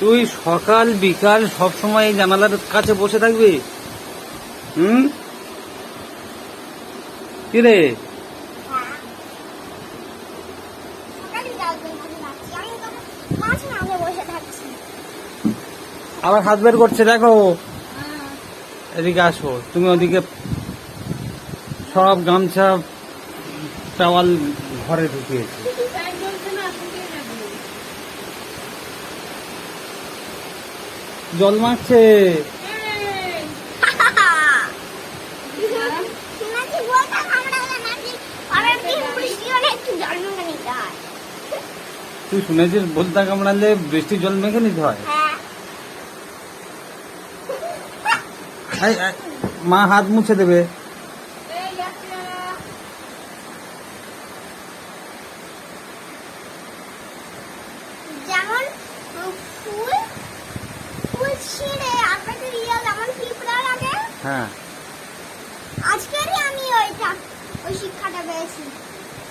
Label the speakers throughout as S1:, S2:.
S1: তুই সকাল বিকাল সব সময় জানালার কাছে বসে থাকবি? হুম? কি রে?
S2: হ্যাঁ।
S1: আবার হাত বের করছে দেখো। এদিকে আসো তুমি ওদিকে সব গামছা টাওয়াল ঘরে ঢুকিয়েছি। জল মারছে। তুই শুনেছিস বলতা কামড়ালে বৃষ্টির জল মেখে নিতে হয়?
S2: হ্যাঁ।
S1: মা হাত মুছে দেবে
S2: যেমন উম, ফুল ফুল ছিঁড়ে আপনাকে রিয়া যেমন পিঁপড়া লাগে
S1: হ্যাঁ
S2: আজকেরই আমি ওইটা ওই শিক্ষাটা পেয়েছি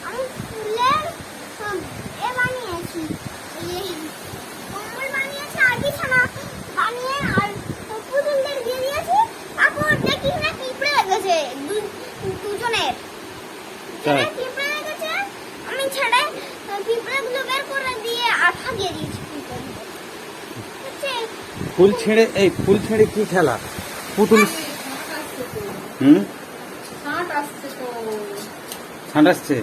S2: আমি ফুলের উম, এ বানিয়েছি এই কম্বল বানিয়েছি আর বিছানা বানিয়ে আর পুতুলদের দিয়ে দিয়েছি তারপর দেখি না পিঁপড়ে লেগেছে দু- দুজনের
S1: তাই?
S2: দুজনের পিঁপড়ে লেগেছে আমি ছেড়ে পিঁপড়েগুলো বের করে দিয়ে আর ভাগিয়ে দিয়েছি পিঁপড়েগুলো হচ্ছে
S1: ফুল ছেড়ে এই ফুল ছেড়ে কি খেলা? পুতুল? হুম? ঠান্ডা আসছে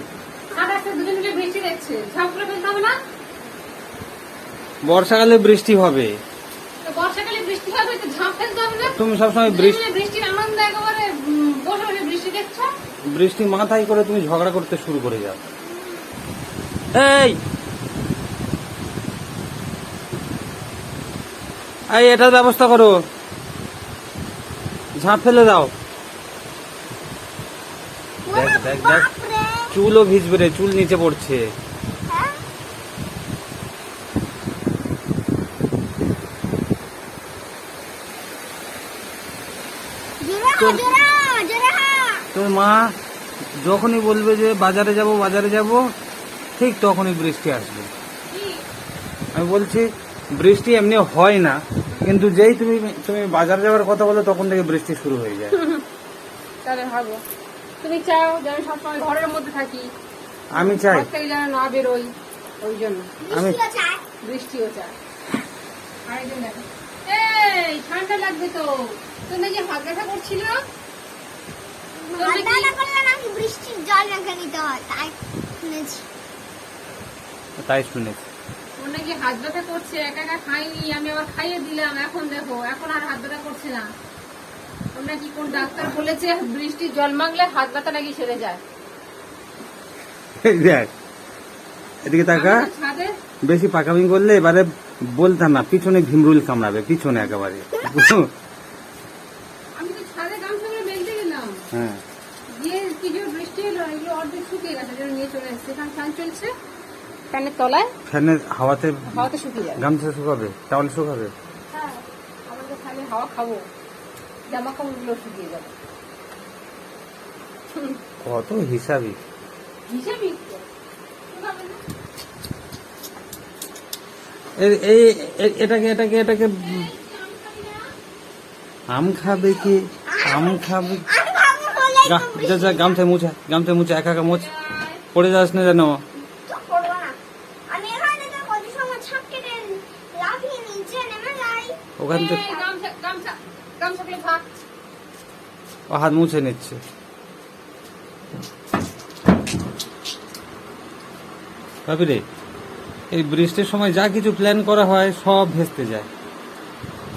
S1: বর্ষাকালে বৃষ্টি হবে। তুমি সবসময় বৃষ্টি মাথায় করে তুমি ঝগড়া করতে শুরু করে যাও এই! এই এটার ব্যবস্থা করো। ঝাঁপ ফেলে দাও। দেখ, দেখ, দেখ। চুলও ভিজবে রে চুল নিচে পড়ছে।
S2: হ্যাঁ।
S1: তোর মা যখনই বলবে যে বাজারে যাব বাজারে যাব ঠিক তখনই বৃষ্টি আসবে। আমি বলছি বৃষ্টি এমনি হয় না। কিন্তু যেই তুমি তুমি বাজারে যাওয়ার কথা বলো তখন থেকে বৃষ্টি শুরু হয়ে যায়।
S3: তাহলে ভাবো। তুমি চাও যে আমি সবসময় ঘরের মধ্যে থাকি।
S1: আমি চাই।
S3: থেকে যেন না বেরোই ওই জন্য।
S1: আমি-
S2: বৃষ্টিও চায়।
S3: আরেকজন দেখো। এই ঠান্ডা লাগবে তো। তুমি যে হাত ব্যথা করছিল?
S2: বৃষ্টির জল রেখে নিতে হয়? তাই শুনেছি।
S1: তাই শুনেছি।
S3: ওর নাকি হাত ব্যথা করছে একা একা খাইনি আমি আবার খাইয়ে দিলাম এখন দেখো এখন আর হাত ব্যথা করছে না। ওর নাকি কোন ডাক্তার বলেছে বৃষ্টির জল মাগলে হাত ব্যথা নাকি সেরে যায়?
S1: দেখ এদিকে তাকা। বেশি পাকামি করলে এবারে বলতাম না পিছনে ভীমরুল কামড়াবে পিছনে একেবারে। হ্যাঁ।
S3: দিয়ে কি জোর বৃষ্টি এলো এগুলো অর্ধেক শুকিয়ে গেছে নিয়ে চলে এসেছে। এখানে ফ্যান চলছে। ফ্যানের তলায়?
S1: ফ্যানের হাওয়াতে
S3: হাওয়াতে শুকিয়ে যাবে।
S1: গামছা শুকাবে তাহলে শুকাবে।
S3: হ্যাঁ আমাদের ফ্যানের হাওয়া খাব জামা কাপড়গুলো শুকিয়ে যাবে।
S1: কত হিসাবই
S3: হিসেবেই তো।
S1: এই এটাকে এটাকে এটাকে আম খাবে কি? আম খাবে যা যা গামছা মুছা গামছা মুছা একা একা মুছ। পড়ে যাস না যেন
S2: তো করব না আমি এখানে থেকে কত সময় ছাপ কেটে লাফিয়ে নিচে নেমে যাই
S1: ওখান থেকে ও হাত মুছে নিচ্ছে। ভাবি রে, এই বৃষ্টির সময় যা কিছু প্ল্যান করা হয় সব ভেস্তে যায়।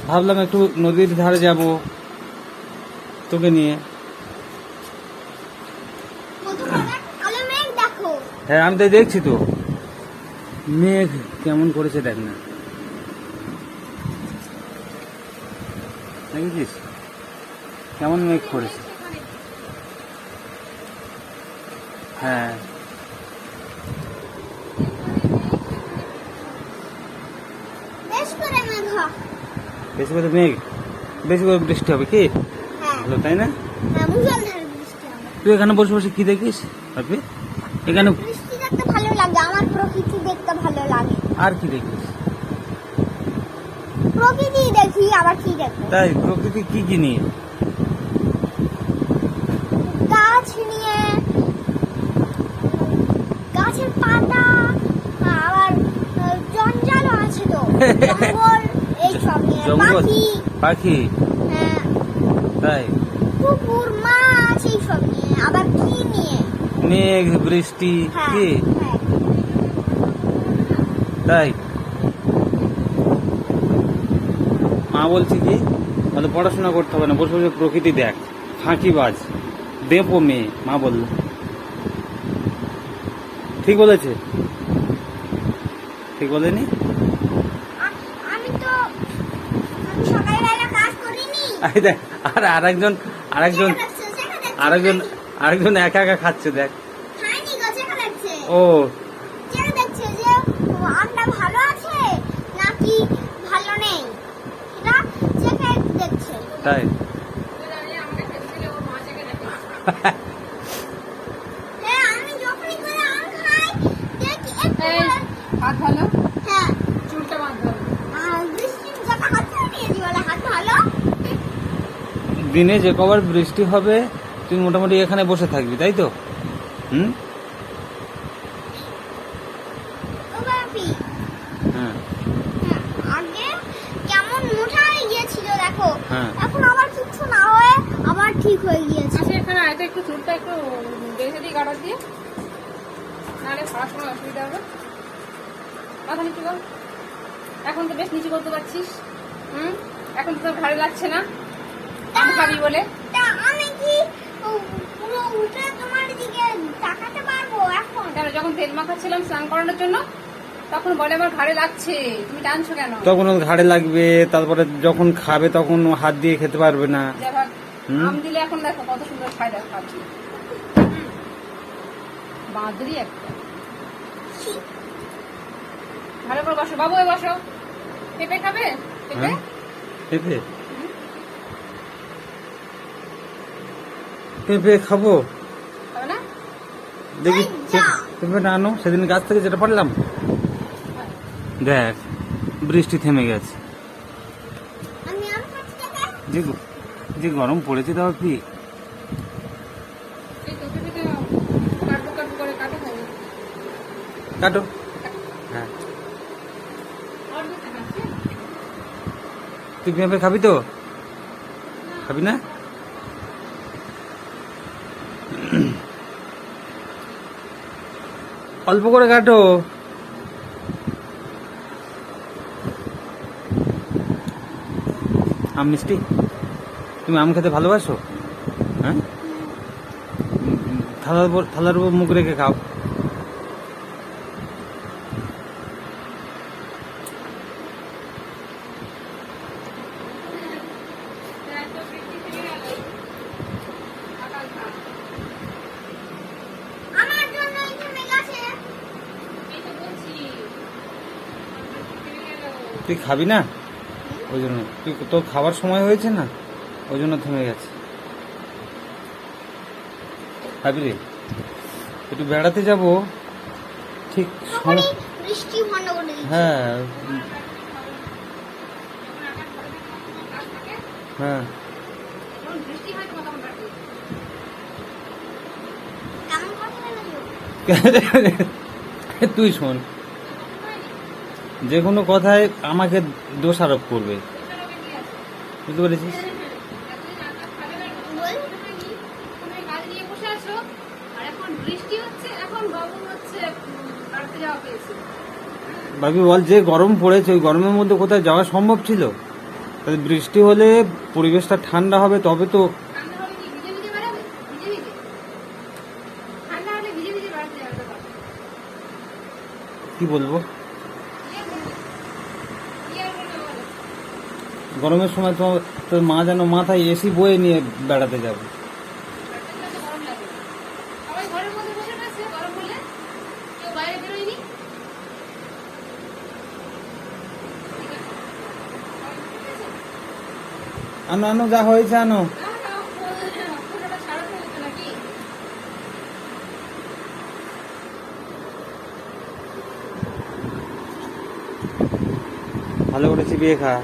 S1: ভাবলাম একটু নদীর ধারে যাব তোকে নিয়ে। হ্যাঁ আমি তো দেখছি তো। মেঘ কেমন করেছে দেখ না। দেখেছিস কেমন মেঘ করেছে? হ্যাঁ।
S2: বেশ করে মেঘ।
S1: বেশি করে বৃষ্টি হবে কি?
S2: হ্যাঁ।
S1: ভালো তাই না?
S2: হ্যাঁ
S1: তুই এখানে বসে বসে কি দেখিস? বাপি এখানে
S2: বৃষ্টি দেখতে ভালো লাগে আমার প্রকৃতি দেখতে ভালো লাগে।
S1: আর কি দেখিস
S2: প্রকৃতি দেখি আবার কি দেখব
S1: তাই প্রকৃতি কি কি নিয়ে?
S2: গাছ নিয়ে গাছের পাতা আবার জঞ্জালও আছে তো। জঙ্গল এইসব নিয়ে।
S1: জঙ্গল
S2: পাখি
S1: পাখি।
S2: হ্যাঁ,
S1: তাই।
S2: কুকুর মাছ এইসব নিয়ে। আবার কি নিয়ে?
S1: মেঘ বৃষ্টি
S2: হ্যাঁ
S1: কি
S2: হ্যাঁ
S1: তাই মা বলছে কি বলে পড়াশোনা করতে হবে না বসে বসে প্রকৃতি দেখ ফাঁকিবাজ দেবো মেয়ে মা বলল। ঠিক বলেছে? ঠিক বলেনি? দেখ আর আরেকজন আরেকজন আরেকজন। আরেকজন একা একা খাচ্ছে দেখ। ও
S2: চেখে দেখছে যে আমটা ভালো আছে নাকি ভালো নেই এটা চেখে দেখছে
S1: তাই
S3: আমাকে খেতে দিলে ওর মা চেকে দেখে
S2: হ্যাঁ আমি যখনই করে আম খাই দেখি একটু
S3: এই
S2: করে-
S3: হাত ভালো
S2: হ্যাঁ
S3: চুলটা বাঁধ ভালো
S2: আর বৃষ্টির যাতে হাত ধরে নিয়েছি বলে হাত ভালো
S1: দিনে যে কবার বৃষ্টি হবে তুই মোটামুটি এখানে বসে থাকবি তাই তো? হুম
S2: ও বাপি
S1: হ্যাঁ
S2: হ্যাঁ, আগে কেমন মোটা হয়ে গিয়েছিল দেখো
S1: হ্যাঁ।
S2: এখন আবার কিচ্ছু না হয়ে আবার ঠিক হয়ে গিয়েছে
S3: আচ্ছা এখানে আয়তো একটু চুলটা একটু বেঁধে দিই গাড়া দিয়ে নাহলে খাওয়ার সময় অসুবিধা হবে মাথা নিচু কর এখন তো বেশ নিচু করতে পারছিস হুম এখন তো তোর ভালো লাগছে না আম খাবি বলে
S2: তা আমি কি ও, পুরো উঠে তোমার দিকে তাকাতে পারব এখন
S3: কেন যখন তেল মাখাচ্ছিলাম স্নান করানোর জন্য তখন বলে আমার ঘাড়ে লাগছে তুমি টানছো কেন?
S1: তখন ওর ঘাড়ে লাগবে তারপরে যখন খাবে তখন ও হাত দিয়ে খেতে পারবে না।
S3: আম দিলে এখন দেখো কত সুন্দর খাই দেখো খাচ্ছি। বাদরি একটা। ভালো করে বসো। বাবু এ বসো। পেঁপে খাবে? পেঁপে?
S1: হ্যাঁ। পেঁপে? পেঁপে খাব?
S3: না?
S1: দেখি
S2: যা।
S1: পেঁপেটা আনো? সেদিন গাছ থেকে যেটা পারলাম। দেখ বৃষ্টি থেমে গেছে। যে যে গরম পড়েছে তাও কি?
S3: এই তো পেঁপেটা কাটবো কাটবো করে কাটো
S1: হ্যাঁ। তুই পেঁপে খাবি তো? খাবি না? অল্প করে কাটো। আম মিষ্টি? তুমি আম খেতে ভালোবাসো? হ্যাঁ? থালার উপর থালার উপর মুখ রেখে খাও। তুই খাবি না? ওই জন্য। তুই তোর খাবার সময় হয়েছে না ওই জন্য থেমে গেছে। খাবি রে একটু বেড়াতে যাব? ঠিক হ্যাঁ। হ্যাঁ।
S3: হয়
S1: তুই শোন যে কোনো কথায় আমাকে দোষারোপ করবে। বুঝতে পেরেছিস? ভাবি, বল যে গরম পড়েছে, ওই গরমের মধ্যে কোথায় যাওয়া সম্ভব ছিল? তাহলে বৃষ্টি হলে পরিবেশটা ঠান্ডা হবে, তবে তো
S3: কি ভিজে
S1: গরমের সময় তো তোর মা যেন মাথায় এসি বয়ে নিয়ে বেড়াতে যাবে। আনো আনো, যা হয়েছে আনো। ভালো করেছি, বিয়ে খা।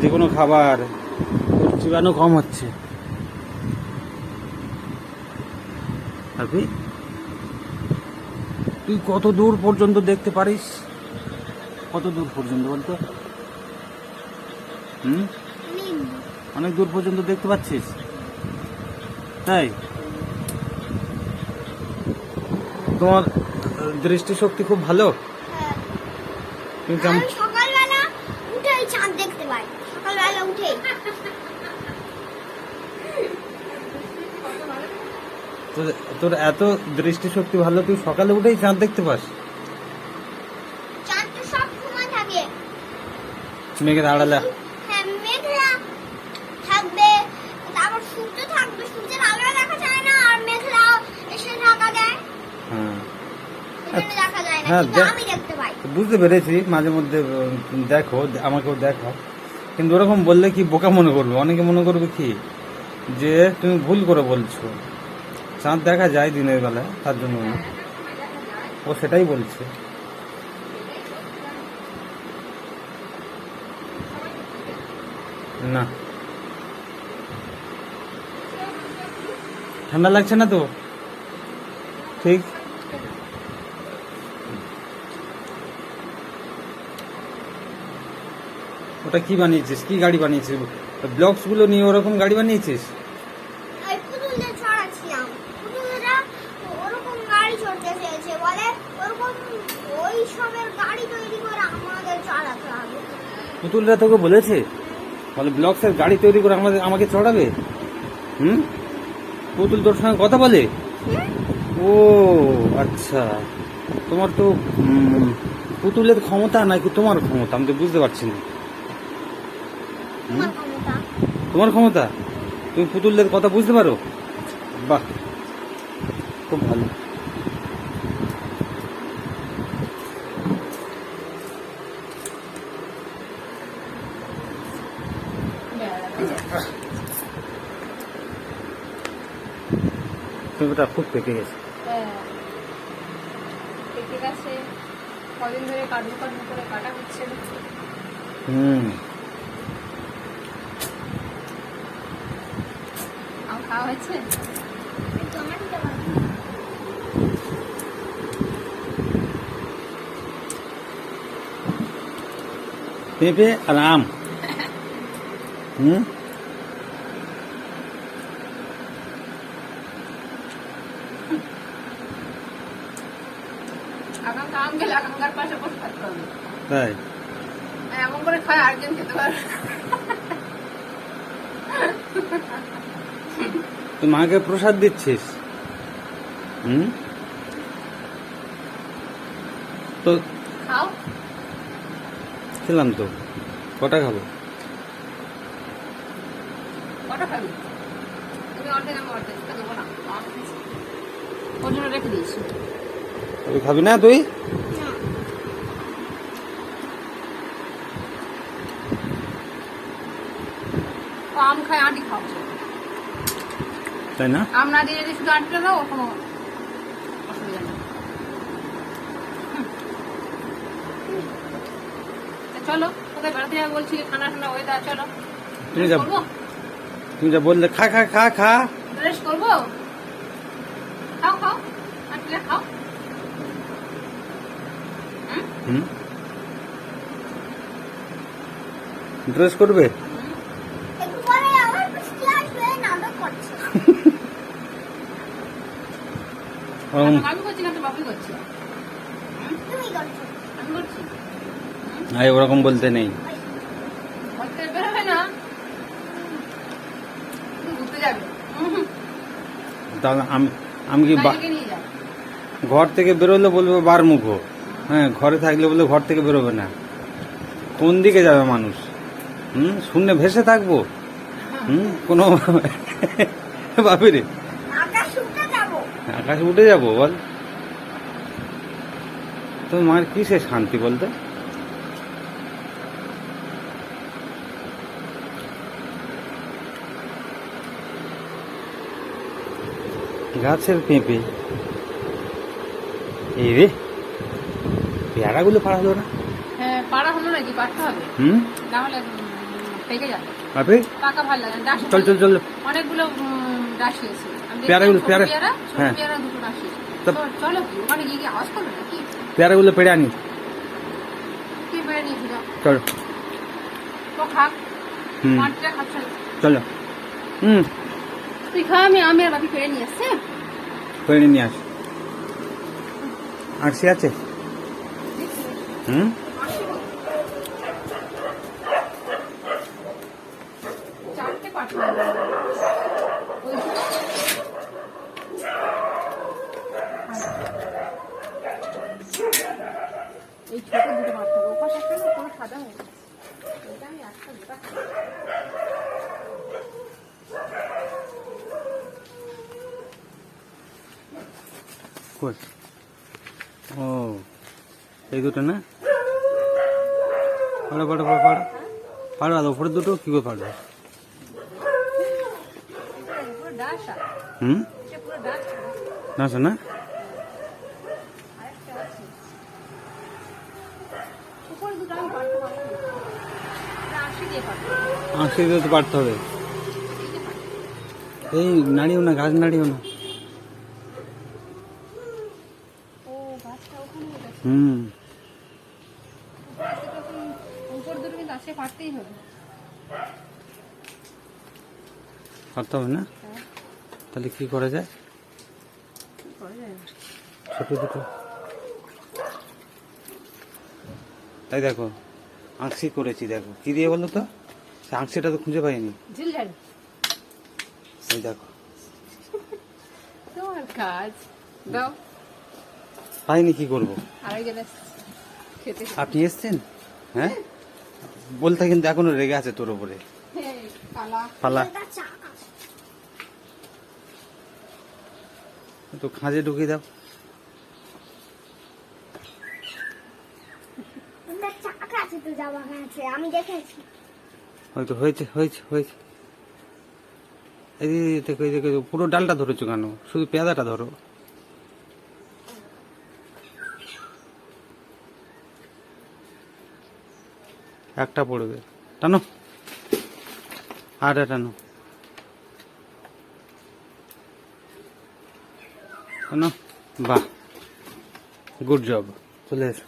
S1: যে কোনো খাবার চিবানো কম হচ্ছে। আপনি তুই কত দূর পর্যন্ত দেখতে পারিস? কত দূর পর্যন্ত বলতো? হুম? অনেক দূর পর্যন্ত দেখতে পাচ্ছিস? তাই? তোমার দৃষ্টিশক্তি খুব ভালো?
S2: হ্যাঁ।
S1: তুমি কেমন
S2: আমি সকালবেলা উঠেই চাঁদ দেখতে পাই সকালবেলা উঠেই
S1: তোর- এত দৃষ্টিশক্তি ভালো তুই সকালে উঠেই চাঁদ দেখতে পাস? মেঘের আড়ালে।
S2: হ্যাঁ
S1: হ্যাঁ। হ্যাঁ, বুঝতে পেরেছি মাঝে মধ্যে দেখো আমাকেও দেখো। কিন্তু ওরকম বললে কি বোকা মনে করবে? অনেকে মনে করবে কি? যে তুমি ভুল করে বলছো। চাঁদ দেখা যায় দিনের বেলা তার জন্য। ও সেটাই বলছে। না। ঠান্ডা লাগছে না তো? ঠিক। ওটা কি বানিয়েছিস? কি গাড়ি বানিয়েছিস? ব্লকসগুলো নিয়ে ওরকম গাড়ি বানিয়েছিস
S2: ওই পুতুলদের চড়াচ্ছিলাম পুতুলরা ওরকম গাড়ি চড়তে চেয়েছে বলে ওরকম ওই সবের গাড়ি তৈরি করে আমাদের চড়াতে হবে
S1: পুতুলরা তোকে বলেছে? বলে ব্লকস এর গাড়ি তৈরি করে আমাদের আমাকে চড়াবে? হুম? পুতুল তোর সঙ্গে কথা বলে? ও আচ্ছা। তোমার তো পুতুলের ক্ষমতা নাকি তোমার ক্ষমতা? আমি তো বুঝতে পারছি না।
S2: তোমার
S1: তোমার ক্ষমতা? তুমি পুতুলদের কথা বুঝতে পারো? বাহ। খুব ভালো। পেঁপেটা খুব পেকে গেছে।
S3: হ্যাঁ। পেকে গেছে। কদিন ধরে করে কাটা হচ্ছে
S1: হুম।
S3: আম খাওয়া হয়েছে।
S1: পেঁপে আর আম। হুম
S3: আকাঙ্ক্ষা আম গেলে আকাঙ্ক্ষার পাশে বসে থাকতে হবে
S1: তাই?
S3: আর এমন করে খায় আরেকজন খেতে পারে।
S1: তুই মাকে প্রসাদ দিচ্ছিস? হুম? তো
S3: খাও।
S1: খেলাম তো। কটা খাব?
S3: কটা খাবি? তুমি অর্ধেক আমি অর্ধেক তোকে দেবো না আমার কাছে। ওর জন্য রেখে দিয়েছি
S1: তবে খাবি না তুই
S2: না,
S3: ও আম খায় আঁটি খাও।
S1: তাই না?
S3: আম না দিয়ে যদি শুধু আঁটিটা দাও কোনো অসুবিধা নেই। চলো কোথায় বেড়াতে যাবে বলছি ঠান্ডা ঠান্ডা ওয়েদার চলো।
S1: তুমি যা তুমি যা বললে খা খা খা খা।
S3: ড্রেস করব? খাও খাও আঁটিটা খাও?
S1: হুম? ড্রেস করবে
S2: একটু পরে আবার বৃষ্টি আসবে নাটক করছে
S1: ওরকম
S3: আমি করছি না তো বাপি করছি।
S2: তুমি করছ
S3: আমি করছি
S1: আরে ওরকম বলতে নেই। তাহলে আমি আমি কি ঘর থেকে বেরোলে বলব বার মুখো হ্যাঁ ঘরে থাকলে বলে ঘর থেকে বেরোবে না। কোন দিকে যাবে মানুষ? হুম শূন্যে ভেসে থাকব। হুম কোনো ভাবি রে
S2: আকাশ উঠতে যাব
S1: আকাশে উঠে যাব বল। তোর মায়ের কিসে শান্তি বলতে? গাছের পেঁপে। এই রে পেয়ারাগুলো পাড়া হলো না?
S3: হ্যাঁ পাড়া নাকি? পাঠতে হবে।
S1: হুম?
S3: না হলে উম, পেকে যাবে। পাকা ভালো লাগে
S1: চল চল চল।
S3: অনেকগুলো ডাস হয়েছে।
S1: পেয়ারাগুলো প্যারা হ্যাঁ। তা পেয়ারাগুলো পেড়ে আনি। চলো। হুম। চলো। হুম।
S3: তুই খা আমি আর বাপি পেড়ে নিয়ে আসছে
S1: পেড়ে নিয়ে আস। আটশি আছে? হুম?
S3: এই দুটো মারতে হবে। ওপাশ একটা না কোনো সাদা হয়ে গেছে এটা আমি একটা দুটা
S1: কই? ও এই দুটো না? পাড়ো পাড়ো পাড়ো পাড়ো পাড়ো আর উপরে দুটো কি করে
S3: আর
S1: হুম? না? শোন না
S3: আরেকটা আছে উপরে দুটো আমি পারতে পারব না এটা আশি দিয়ে পারব
S1: আঁশি দিয়ে তো পারতে হবে। এই নাড়িও না গাছ নাড়িও না। হুম। পারতে হবে। না?
S3: হ্যাঁ।
S1: তাহলে কি করা যায়? ছোট দুটো। তাই দেখো আঁকশি করেছি দেখো। কি দিয়ে বলো তো সে আঁকশিটা তো খুঁজে পাইনি। এই দেখো।
S3: তোমার কাজ। দাও।
S1: পাইনি কি করব? আপনি এসছেন? হ্যাঁ? বলতে কিন্তু এখনও রেগে আছে তোর উপরে। পালা। তো খাঁজে ঢুকিয়ে দাও।
S2: আমি দেখেছি
S1: হয়তো হয়েছে হয়েছে হয়েছে। এই দেখো এই দেখো পুরো ডালটা ধরেছো কেন? শুধু পেয়াদাটা ধরো। একটা পড়বে। টানো। আর টানো। টানো। বাহ। Good job. চলে এসো।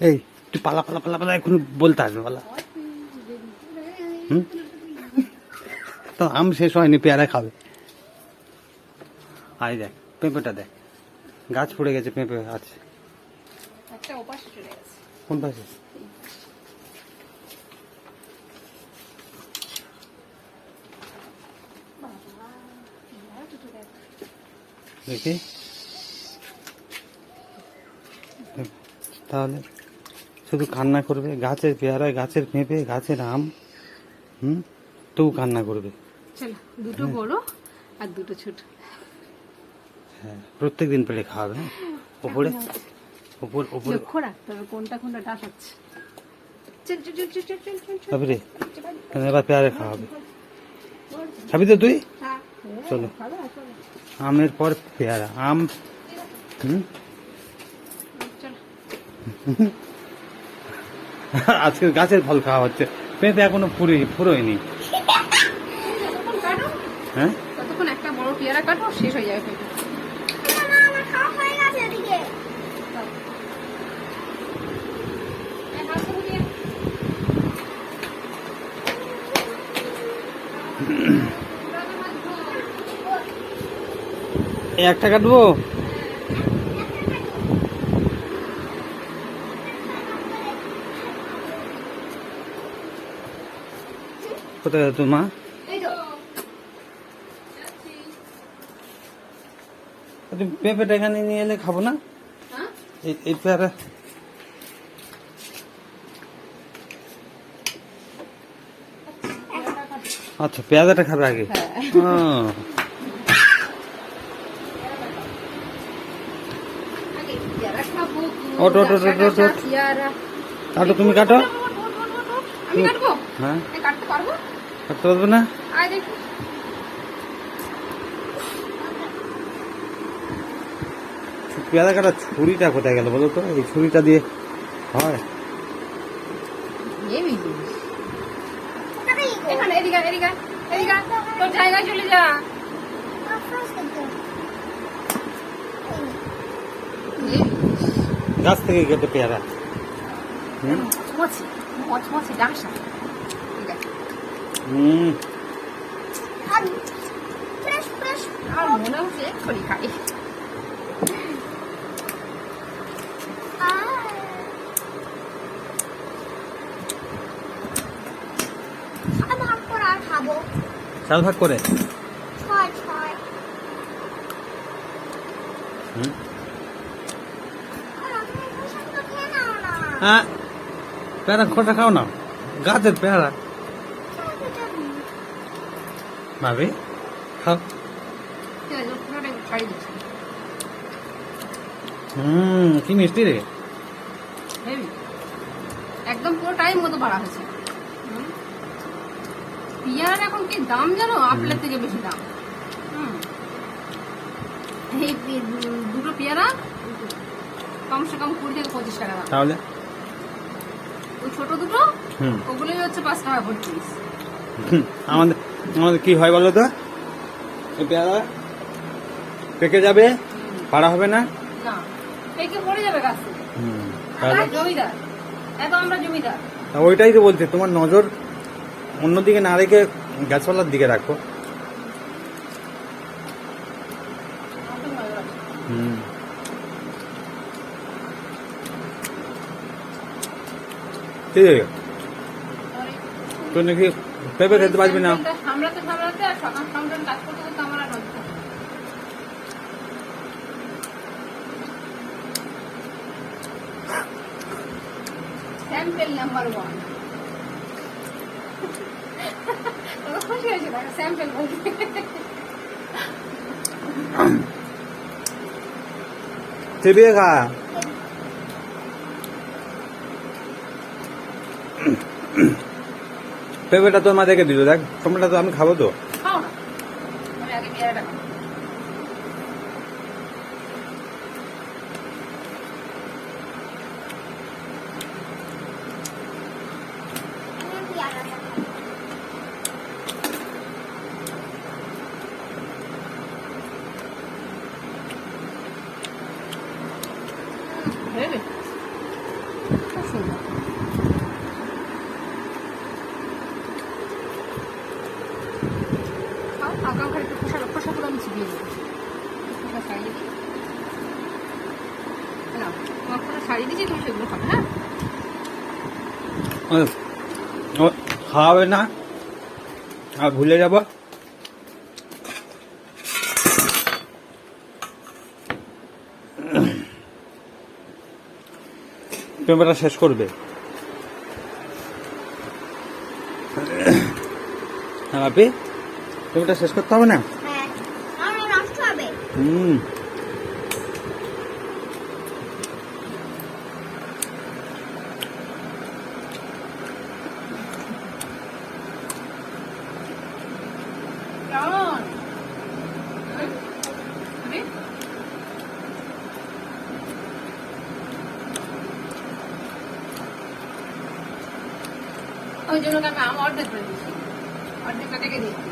S1: এই। তুই পালা পালা পালা পালা এখন বলতে আসবে পালা। হুম? তো আম শেষ হয়নি পেয়ারা খাবে। আই দেখ পেঁপেটা দেখ। গাছ পড়ে গেছে পেঁপে আছে। কোন পাশে? দেখি। তাহলে শুধু কান্না করবে। গাছের পেয়ারায় গাছের পেঁপে গাছের আম হুম? তবু কান্না করবে।
S3: দুটো হ্যাঁ। বড় আর দুটো ছোট।
S1: হ্যাঁ প্রত্যেক দিন পেলে খাওয়াবে হ্যাঁ? হ্যাঁ, ওপরে? ওপর ওপরে?
S3: লক্ষ্য রাখতে কোনটা কোনটা ডাক আছে।
S1: এবার পেয়ারে খাওয়াবে। খাবি তো তুই চলো আমের পর পেয়ারা আম হুম। আজকে গাছের ফল খাওয়া হচ্ছে। পেঁপে এখনও পুরি
S3: ফুরোয়নি।
S1: হ্যাঁ?
S3: ততক্ষণ একটা বড় পেয়ারা কাটো শেষ হয়ে যাবে পেটে
S2: না
S1: কোথায় তোর মা তুমি পেঁপেটা এখানে নিয়ে এলে খাব না? এই পেয়ারা আচ্ছা পেঁয়াজাটা খাবে আগে। ওট ওট ওট
S3: ওট
S1: কাটো তুমি কাটো। হ্যাঁ।
S3: কাটতে পারব?
S1: হাঁটতে না? পেয়ারা কাটা ছুরিটা কোথায় গেল বলো তো? এই ছুরিটা দিয়ে হয়। গাছ থেকে কেটে পেয়ারা।
S3: মচমচি মচমচি
S1: হুম
S2: আর
S3: মনে হচ্ছে এক্ষুনি খাই
S2: আর ভাগ করে।
S1: হ্যাঁ পেয়ারা খোসা খাও না। গাছের পেয়ারা। ভাবি খাও। হুম কি মিষ্টি রে।
S3: একদম পুরো টাইম মতো বাড়া হয়েছে। হুম। পেয়ারার এখন কি দাম জানো? আপেলের থেকে বেশি দাম। এই দুটো পেয়ারা কমসে কম কুড়ি থেকে পঁচিশ টাকা দাম।
S1: তাহলে?
S3: ওই ছোট দুটো
S1: হুম।
S3: ওগুলোই হচ্ছে পাঁচ টাকা করে
S1: আমাদের আমাদের কি হয় বলো তো? এই পেয়ারা পেকে যাবে পাড়া হবে না? হুম, তা ওইটাই তো বলছে তোমার নজর অন্যদিকে না রেখে গাছপালার দিকে রাখো।
S3: আমাদের নজর আছে।
S1: হুম তুই নাকি পেঁপে খেতে পারবি না।
S3: সামলাতে সামলাতে আর সকাল সামলাতে কাজ করতে করতে আমার আর নজর থাকে না। স্যাম্পেল নাম্বার ওয়ান খুশি হয়েছে তাকে স্যাম্পেল বলতে।
S1: খা। পেঁপেটা তোর মা দেখে দিল দেখ টমেটো তো আমি খাব তো
S3: খাও না আমি আগে পেয়ারাটা খাব
S2: আমি পেয়ারাটা খাব।
S3: ভেবে খুব সুন্দর খাও আঁকা আঁকা একটু খোসা খোসাগুলো আমি চিবিয়ে দেবো খোসা ছাড়িয়ে দিই না তোমার খোসা ছাড়িয়ে দিয়েছি তুমি সেগুলো খাবে হ্যাঁ
S1: ও, ও, খাওয়াবে না আর ভুলে যাব। পেঁপেটা শেষ করবে। হ্যাঁ বাপি পেঁপেটা শেষ করতে হবে না?
S2: হ্যাঁ।
S1: হুম
S3: কেমন হুম? খাবে? ওই জন্য আমি আম অর্ধেক করে দিচ্ছি অর্ধেকটা থেকে দিচ্ছি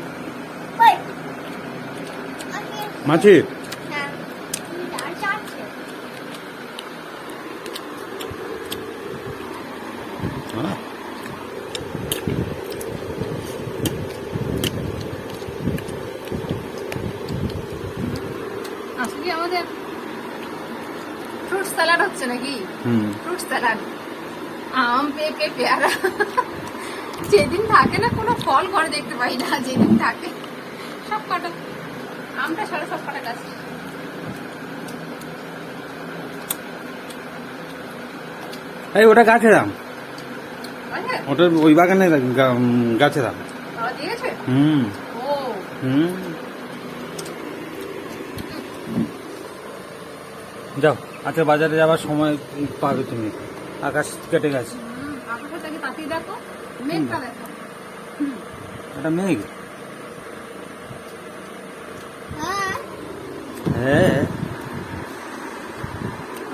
S2: ওই আমি
S1: মাছি
S2: হ্যাঁ আর চারটে
S1: হ্যাঁ
S3: আজকে কি আমাদের ফ্রুট স্যালাড হচ্ছে নাকি
S1: হুম
S3: ফ্রুট স্যালাড আম পেঁপে পেয়ারা যেদিন থাকে না কোনো ফল ঘরে দেখতে পাই না যেদিন থাকে। সব কটা। আমটা ছাড়া সব কটা গাছ
S1: এই ওটা গাছে দাম ওটা ওই বাগানে গাছে দাম হুম। হুম। যাও আচ্ছা বাজারে যাওয়ার সময় পাবে তুমি। আকাশ কেটে গেছে।
S3: থেকে তাকিয়ে দেখো মেঘটা দেখো।
S1: এটা মেঘ
S2: হ্যাঁ।
S1: হ্যাঁ।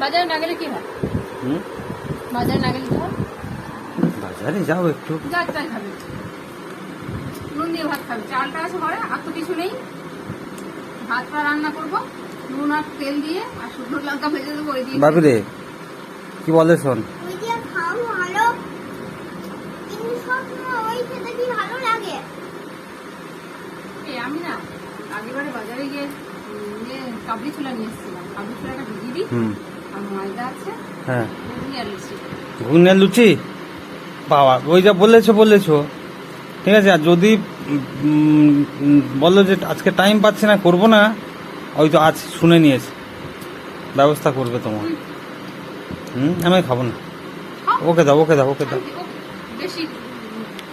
S3: বাজারে না গেলে কি হয়?
S1: হুম?
S3: বাজারে না গেলে হয়?
S1: বাজারে যাও একটু।
S3: যা চাই খাবে নুন দিয়ে ভাত খাবে। চালটা আছে ঘরে আর তো কিছু নেই। ভাতটা রান্না করব। নুন আর তেল দিয়ে আর শুকনো লঙ্কা ভেজে দেবো ওই দিয়ে
S1: বাবু রে কি বলে শোন
S2: ওই দিয়ে খাও ভালো কিন্তু সবসময় ওই খেতে কি ভালো লাগে
S3: এই আমি না আগেবারে বাজারে গিয়ে কাবলি ছোলা নিয়ে এসেছিলাম। কাবলি ছোলাটা ভিজিয়ে দিই
S1: হুম।
S3: আর ময়দা আছে
S1: হ্যাঁ।
S3: ঘুগনি আর লুচি।
S1: বাবা ওই যা বলেছ বলেছ। ঠিক আছে আর যদি বলল যে আজকে টাইম পাচ্ছি না করব না ওই তো আজ শুনে নিয়েছে। ব্যবস্থা করবে তোমার। হুম। আমি খাব না। ওকে দাও ওকে দাও ওকে দাও।
S3: ও বেশি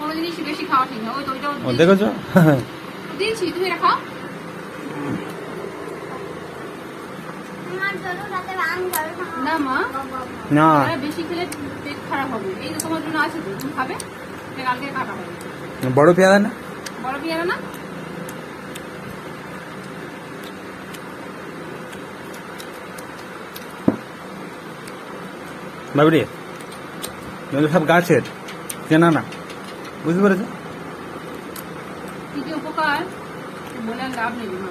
S3: কোনো জিনিসই বেশি খাওয়া ঠিক না। ওই তো ওইটাও
S1: দেখেছ?
S3: দিয়েছি তুমি এটা খাও না মা
S1: না।
S3: বেশি খেলে পেট খারাপ হবে। এই তো তোমার জন্য আছে তো তুমি খাবে? কালকে কাটা হবে।
S1: বড় পেয়ারা না?
S3: বড় পেয়ারা না?
S1: বাবুরি সব গাছের চেনা না। বুঝতে পেরেছ?
S3: যে উপকার বলে আর লাভ নেই মা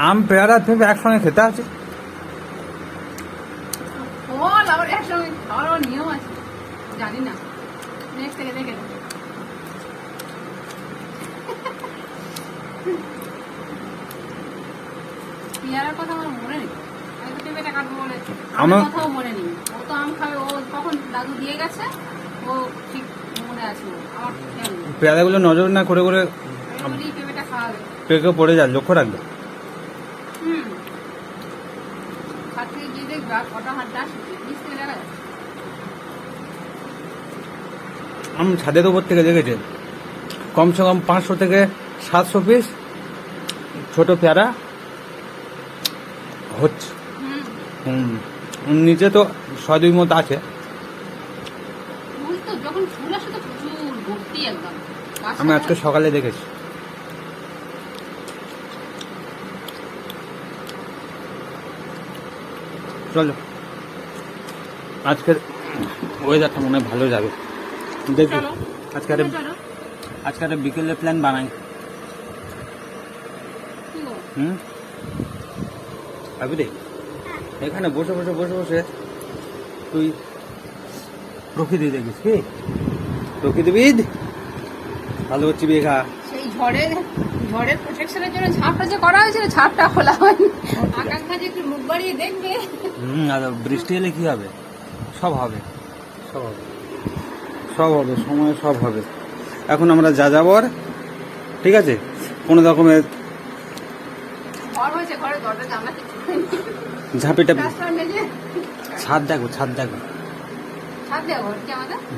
S1: আম পেয়ারা তুমি একসঙ্গে খেতে আছে
S3: ফল আবার একসঙ্গে খাওয়ার নিয়ম আছে। জানি না। নেক্সট থেকে দেখে পেয়ারার কথা আমার মনে নেই। আমি তো পেঁপেটা কাটবো বলে। আমার
S1: আমার-
S3: কথাও মনে নেই। ও তো আম খাবে। ও কখন দাদু দিয়ে গেছে ও ঠিক মনে আছে। আমার
S1: পেয়ারাগুলো নজর না করে করে পেকে পড়ে যায় লক্ষ্য রাখবে। আমি ছাদের উপর থেকে দেখেছি কমসে কম পাঁচশো থেকে সাতশো পিস ছোট পেয়ারা হচ্ছে। নিচে তো ছয় দুই মতো আছে। আমি আজকে সকালে দেখেছি। চলো। আজকের ওয়েদারটা মনে হয় ভালো যাবে। দেখি। আজকে আর আজকে বিকেলের প্ল্যান বানাই? হুম? আবিরে এখানে বসে বসে বসে বসে তুই প্রকৃতি দেখিস কি? প্রকৃতিবিদ? ভালো হচ্ছে বিঘা।
S3: সেই ঝড়ের ঝড়ের প্রোটেকশনের জন্য ঝাপটা যে করা হয়েছিল ঝাপটা খোলা হয়নি। আকাঙ্ক্ষা যে একটু মুখ বাড়িয়ে দেখবে।
S1: হুম আর বৃষ্টি এলে কি হবে? সব হবে। সব হবে। সব হবে সময় সব হবে। এখন আমরা যা যাবর ঠিক আছে? কোনো রকমের। ঝাঁপিটা ছাদ দেখো ছাদ দেখো।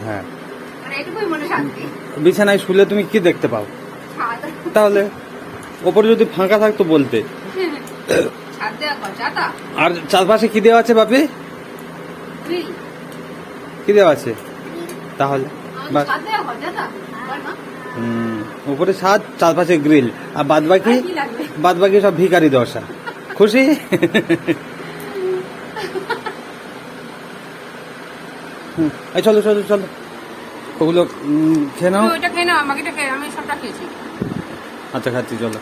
S1: হ্যাঁ।
S3: মানে মনে
S1: বিছানায় শুলে তুমি কি দেখতে পাও? তাহলে ওপরে যদি ফাঁকা থাকতো বলতে। আর চারপাশে কি দেওয়া আছে বাপি? কি দেওয়া আছে? তাহলে হুম, উপরে ছাদ চারপাশে গ্রিল আর বাদ বাকি বাদ বাকি সব ভিকারি দশা। খুশি? চলো চলো চলো। ওগুলো খেয়ে নাও।
S3: খেয়ে নাও আমাকে আমি সবটা খেয়েছি।
S1: আচ্ছা খাচ্ছি চলো।